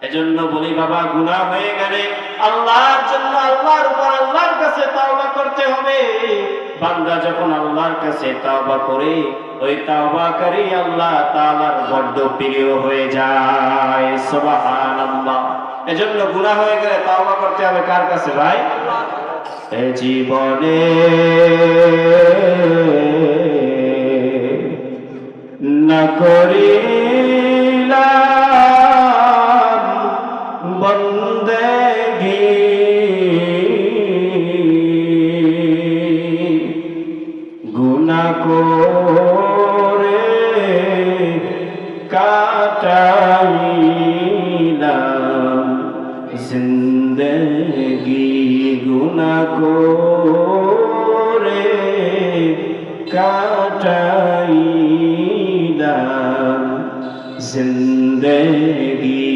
এজন্য বলি বাবা, গুনাহ হয়ে গেলে আল্লাহর জন্য আল্লাহর উপর আল্লাহর কাছে তাওবা করতে হবে। বান্দা যখন আল্লাহর কাছে তাওবা করে, ওই তাওবাকারী আল্লাহ তাআলার বড্ড প্রিয় হয়ে যায়। সুবহানাল্লাহ। এজন্য গুনাহ হয়ে গেলে তাওবা করতে হবে কার কাছে ভাই? এ জীবনে। না করিলাম কাটাইলাম। জিন্দগি গুনা করে কাটাইলাম। জিন্দগি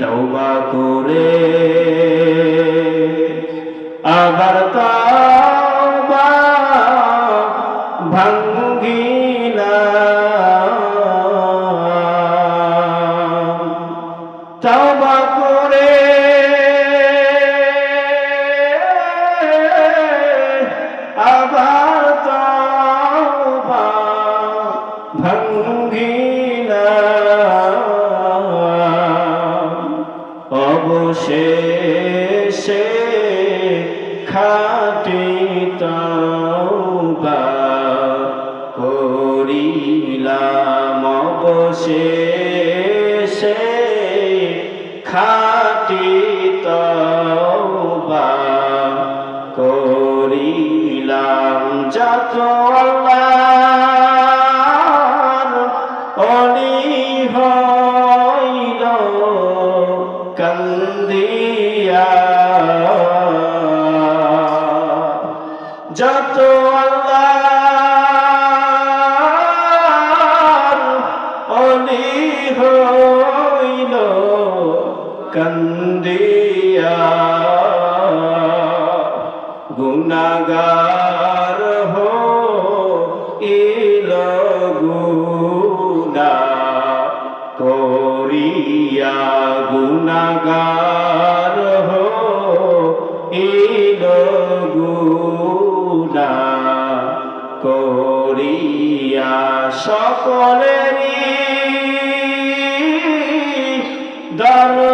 তওবা করে আবার তওবা ভাঙ্গিলাম করে আবার তওবা ভাঙ্গিলাম অবশেষে খাটি তওবা করিলাম অবশেষে। খাটি তওবা করিলাম যত আল্লাহর অলি হইল কান্দিয়া। যত আল্লাহর কান্দিয়া গুনাগার হো ইল গুনা করিয়া গুনাগার হো ইল গুনা করিয়া সকলেরই দরজা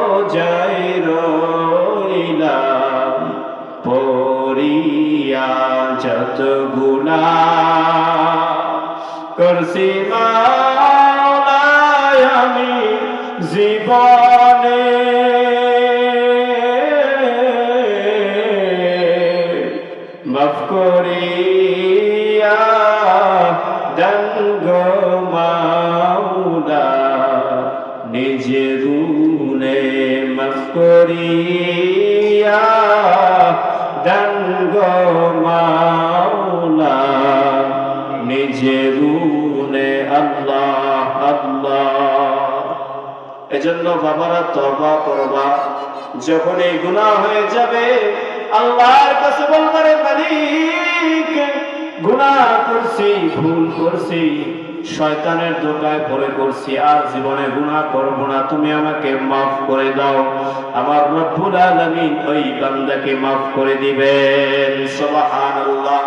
রোজায় রইলাম পরিয়া যত গুণা করছি আমি জীবনে দান গো মাওলা, নিজে গুনে আল্লাহ আল্লাহ। এজন্য বাবারা তবা করবা। যখন এই গুনাহ হয়ে যাবে, আল্লাহর কাছে বলবে রে মালিক, গুনাহ করছি, ভুল করছি শয়তানের দোকায় পড়ে করছি আর জীবনে গুণা করব না। তুমি আমাকে মাফ করে দাও। আমার রব্বুল আলমিন ওই বান্দাকে মাফ করে দিবেন। সুবহানাল্লাহ।